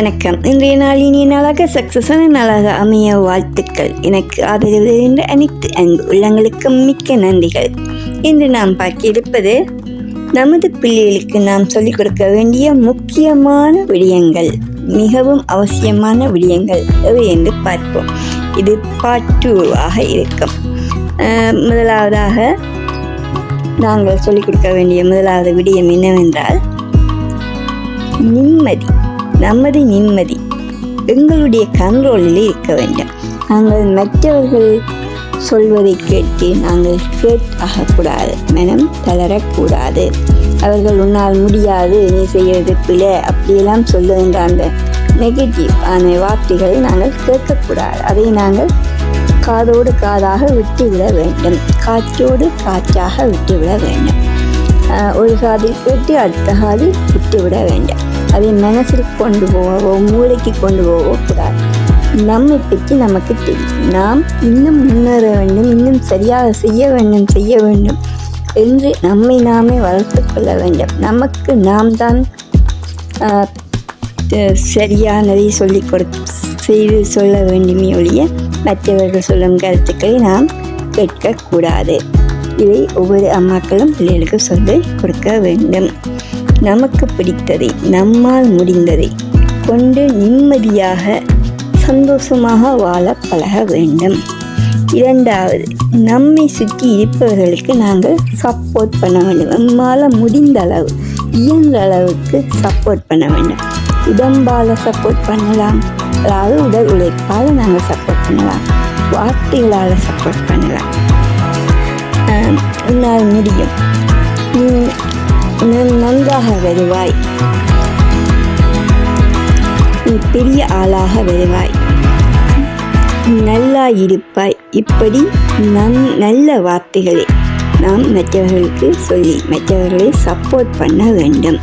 வணக்கம். இன்றைய நாள் இனிய நாளாக சக்சஸான நாளாக அமைய வாழ்த்துக்கள். எனக்கு ஆதரவு என்ற அனைத்து அன்பு உள்ளங்களுக்கும் மிக்க நன்றிகள். இன்று நாம் பார்க்க இருப்பது நமது பிள்ளைகளுக்கு நாம் சொல்லிக் கொடுக்க வேண்டிய முக்கியமான விடயங்கள் மிகவும் அவசியமான விடயங்கள் எவை என்று பார்ப்போம். இது பார்ட் டூ இருக்கும். முதலாவதாக நாங்கள் சொல்லிக் கொடுக்க வேண்டிய முதலாவது விடயம் என்னவென்றால் நிம்மதி. நமது நிம்மதி எங்களுடைய கண்ட்ரோலில் இருக்க வேண்டும். நாங்கள் மற்றவர்கள் சொல்வதை கேட்டு நாங்கள் கேட் ஆகக்கூடாது மனம் தளரக்கூடாது. அவர்கள் உன்னால் முடியாது நீ செய்வது பிழை அப்படியெல்லாம் சொல்லுகின்ற அந்த நெகட்டிவ் ஆன வார்த்தைகளை நாங்கள் கேட்கக்கூடாது. அதை நாங்கள் காதோடு காதாக விட்டுவிட வேண்டும். காற்றோடு காற்றாக விட்டுவிட வேண்டும். ஒரு காதில் கேட்டு அடுத்த காதில் விட்டுவிட வேண்டும். அதை மனசில் கொண்டு போகவோ மூளைக்கு கொண்டு போகவோ கூடாது. நம்மை பற்றி நமக்கு தெரியும். நாம் இன்னும் முன்னேற வேண்டும் இன்னும் சரியாக செய்ய வேண்டும் செய்ய வேண்டும் என்று நம்மை நாமே வளர்த்து கொள்ள வேண்டும். நமக்கு நாம் தான் சரியானதை சொல்லிக் கொடு செய்து சொல்ல வேண்டுமே ஒழிய மற்றவர்கள் சொல்லும் கருத்துக்களை நாம் கேட்கக்கூடாது இதை ஒவ்வொரு அம்மாக்களும் பிள்ளைகளுக்கு சொல்லி கொடுக்க வேண்டும். நமக்கு பிடித்ததை நம்மால் முடிந்ததை கொண்டு நிம்மதியாக சந்தோஷமாக வாழ பழக வேண்டும். இரண்டாவது நம்மை சுற்றி இருப்பவர்களுக்கு நாங்கள் சப்போர்ட் பண்ண வேண்டும். நம்மால் முடிந்த அளவு இயன்ற அளவுக்கு சப்போர்ட் பண்ண வேண்டும். உடம்பால் சப்போர்ட் பண்ணலாம். அதாவது உடல் உழைப்பால் நாங்கள் சப்போர்ட் பண்ணலாம். வார்த்தைகளால் சப்போர்ட் பண்ணலாம். என்னால் முடியும். நன்- நன்றாக வருவாய் நீ பெரிய ஆளாக வருவாய் நல்லா இருப்பாய் இப்படி நன் நல்ல வார்த்தைகளை நாம் மற்றவர்களுக்கு சொல்லி மற்றவர்களை சப்போர்ட் பண்ண வேண்டும்.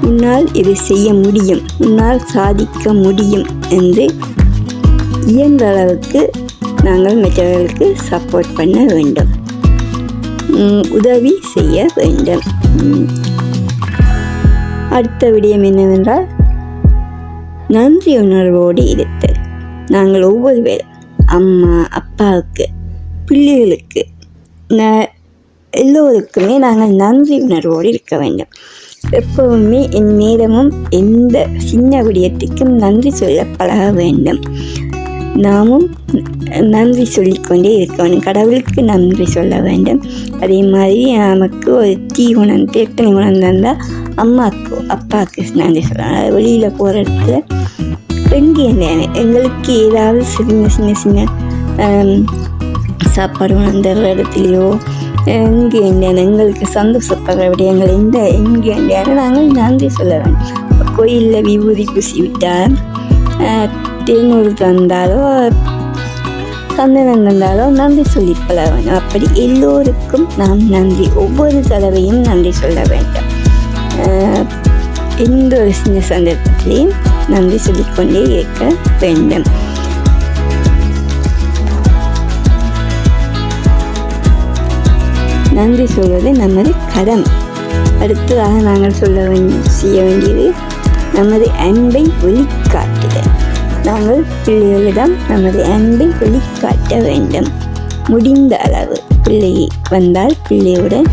உன்னால் இது செய்ய முடியும். உன்னால் சாதிக்க முடியும் என்று இயன்ற அளவுக்கு நாங்கள் மற்றவர்களுக்கு சப்போர்ட் பண்ண வேண்டும். உதவி செய்ய வேண்டும். அடுத்த விடயம் என்னவென்றால் நன்றி உணர்வோடு இருத்தல் நாங்கள் ஒவ்வொரு பேரும் அம்மா அப்பாவுக்கு பிள்ளைகளுக்கு ந எல்லோருக்குமே நாங்கள் நன்றி உணர்வோடு இருக்க வேண்டும். எப்பவுமே என் நேரமும் எந்த சின்ன விடயத்துக்கும் நன்றி சொல்ல பழக வேண்டும். நாமும் நன்றி சொல்லிக்கொண்டே இருக்கணும். கடவுளுக்கு நன்றி சொல்ல வேண்டும். அதே மாதிரி நமக்கு ஒரு தீ உணர்ந்து எத்தனை குணம் தந்தால் அம்மாவுக்கு அப்பாவுக்கு நன்றி சொல்லணும் வெளியில் போகிற இடத்துல எங்கே என்ன எங்களுக்கு ஏதாவது சின்ன சின்ன சின்ன சாப்பாடு உணர்ந்துற இடத்துலையோ எங்கே என்ன எங்களுக்கு சந்தோஷப்படுற விடயங்கள் எந்த எங்கே என்ன நாங்கள் நன்றி சொல்ல வேண்டும். கோயிலில் விபூதி பூசி விட்டால் தேநூறு தந்தாலோ சந்தனம் தந்தாலோ நன்றி சொல்லி கொள்ள அப்படி எல்லோருக்கும் நாம் நன்றி. ஒவ்வொரு தடவையும் நன்றி சொல்ல வேண்டும். எந்த ஒரு சின்ன சந்தர்ப்பத்திலையும் நன்றி சொல்லிக்கொண்டே இருக்க வேண்டும். நன்றி சொல்வது நமது கடன். அடுத்ததாக நாங்கள் சொல்ல வேண்டிய செய்ய வேண்டியது நமது அன்பை வெளிக்காட்டுதல் நாங்கள் பிள்ளைகளிடம் நமது அன்பை வெளிக்காட்ட வேண்டும். முடிந்த அளவு பிள்ளை வந்தால் பிள்ளையுடன்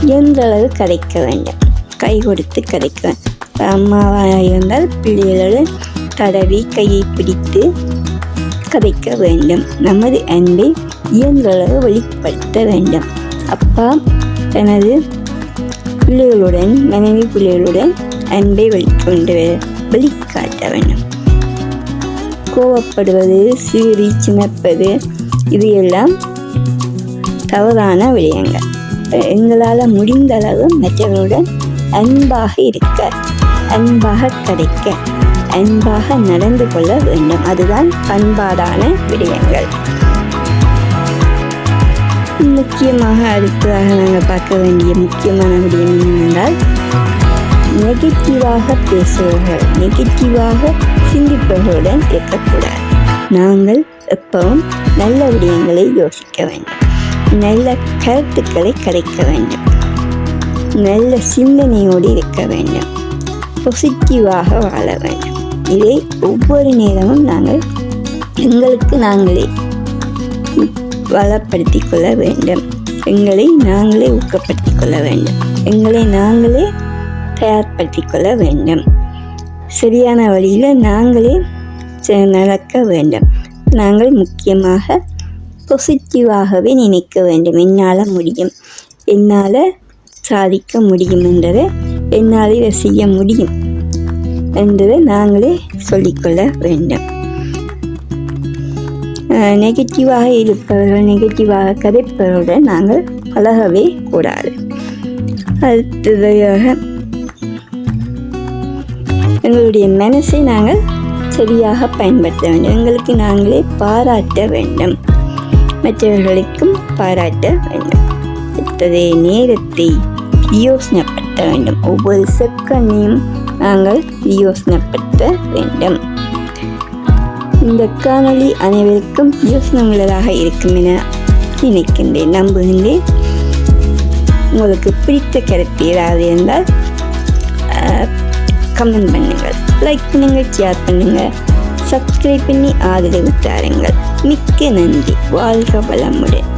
எந்த அளவு கதைக்க வேண்டும். கை கொடுத்து கதைக்க வேண்டும். அம்மாவாக இருந்தால் பிள்ளைகளுடன் தடவி கையை பிடித்து கதைக்க வேண்டும். நமது அன்பை இயன்றளவு வெளிப்படுத்த வேண்டும். அப்பா தனது பிள்ளைகளுடன் மனைவி பிள்ளைகளுடன் அன்பை வெளிக்கொண்டு வெளிக்காட்ட வேண்டும். கோவப்படுவது சீறி சினப்பது இது எல்லாம் தவறான விடயங்கள். எங்களால் முடிந்த அளவு மற்றவர்களுடன் அன்பாக இருக்க அன்பாக கிடைக்க அன்பாக நடந்து கொள்ள வேண்டும். அதுதான் பண்பாடான விடயங்கள். முக்கியமாக அடுத்ததாக நாங்கள் பார்க்க வேண்டிய முக்கியமான விடயம் என்னவென்றால் நெகட்டிவாக பேசுபவர்கள் நெகட்டிவாக சிந்திப்பவர்களுடன் இருக்கக்கூடாது. நாங்கள் எப்பவும் நல்ல விடயங்களை யோசிக்க வேண்டும். நல்ல கருத்துக்களை கிடைக்க வேண்டும். நல்ல சிந்தனையோடு இருக்க வேண்டும். பொசிட்டிவாக வாழ வேண்டும். இதை ஒவ்வொரு நேரமும் நாங்கள் எங்களுக்கு நாங்களே வளப்படுத்திக் கொள்ள வேண்டும். எங்களை நாங்களே ஊக்கப்படுத்திக் கொள்ள வேண்டும். எங்களை நாங்களே தயார்படுத்தி கொள்ள வேண்டும். சரியான வழியில் நாங்களே செ- நடக்க வேண்டும். நாங்கள் முக்கியமாக பொசிட்டிவாகவே நினைக்க வேண்டும். என்னால் முடியும். என்னால் சாதிக்க முடியும் என்றதை என்னால் இதை செய்ய முடியும் என்றதை நாங்களே சொல்லிக்கொள்ள வேண்டும். நெகட்டிவாக இருப்பவர்கள் நெகட்டிவாக கதைப்பவருடன் நாங்கள் பழகவே கூடாது. அடுத்ததாக எங்களுடைய மனசை நாங்கள் சரியாக பயன்படுத்த வேண்டும். எங்களுக்கு நாங்களே பாராட்ட வேண்டும். மற்றவர்களுக்கும் பாராட்ட வேண்டும். அடுத்ததே நேரத்தை யோசனைப்படுத்த வேண்டும். ஒவ்வொரு செக்கனையும் நாங்கள் யோசனைப்படுத்த வேண்டும். இந்த காணொளி அனைவருக்கும் யோசனையுள்ளதாக இருக்கும் என நினைக்கின்றேன். நம்புகின்றேன். உங்களுக்கு பிடித்த கருத்து ஏதாவது இருந்தால் கமெண்ட் பண்ணுங்கள். லைக் பண்ணுங்கள் ஷேர் பண்ணுங்கள். சப்ஸ்கிரைப் பண்ணி ஆதரவு தாருங்கள். மிக்க நன்றி. வாழ்க வளமுடன்.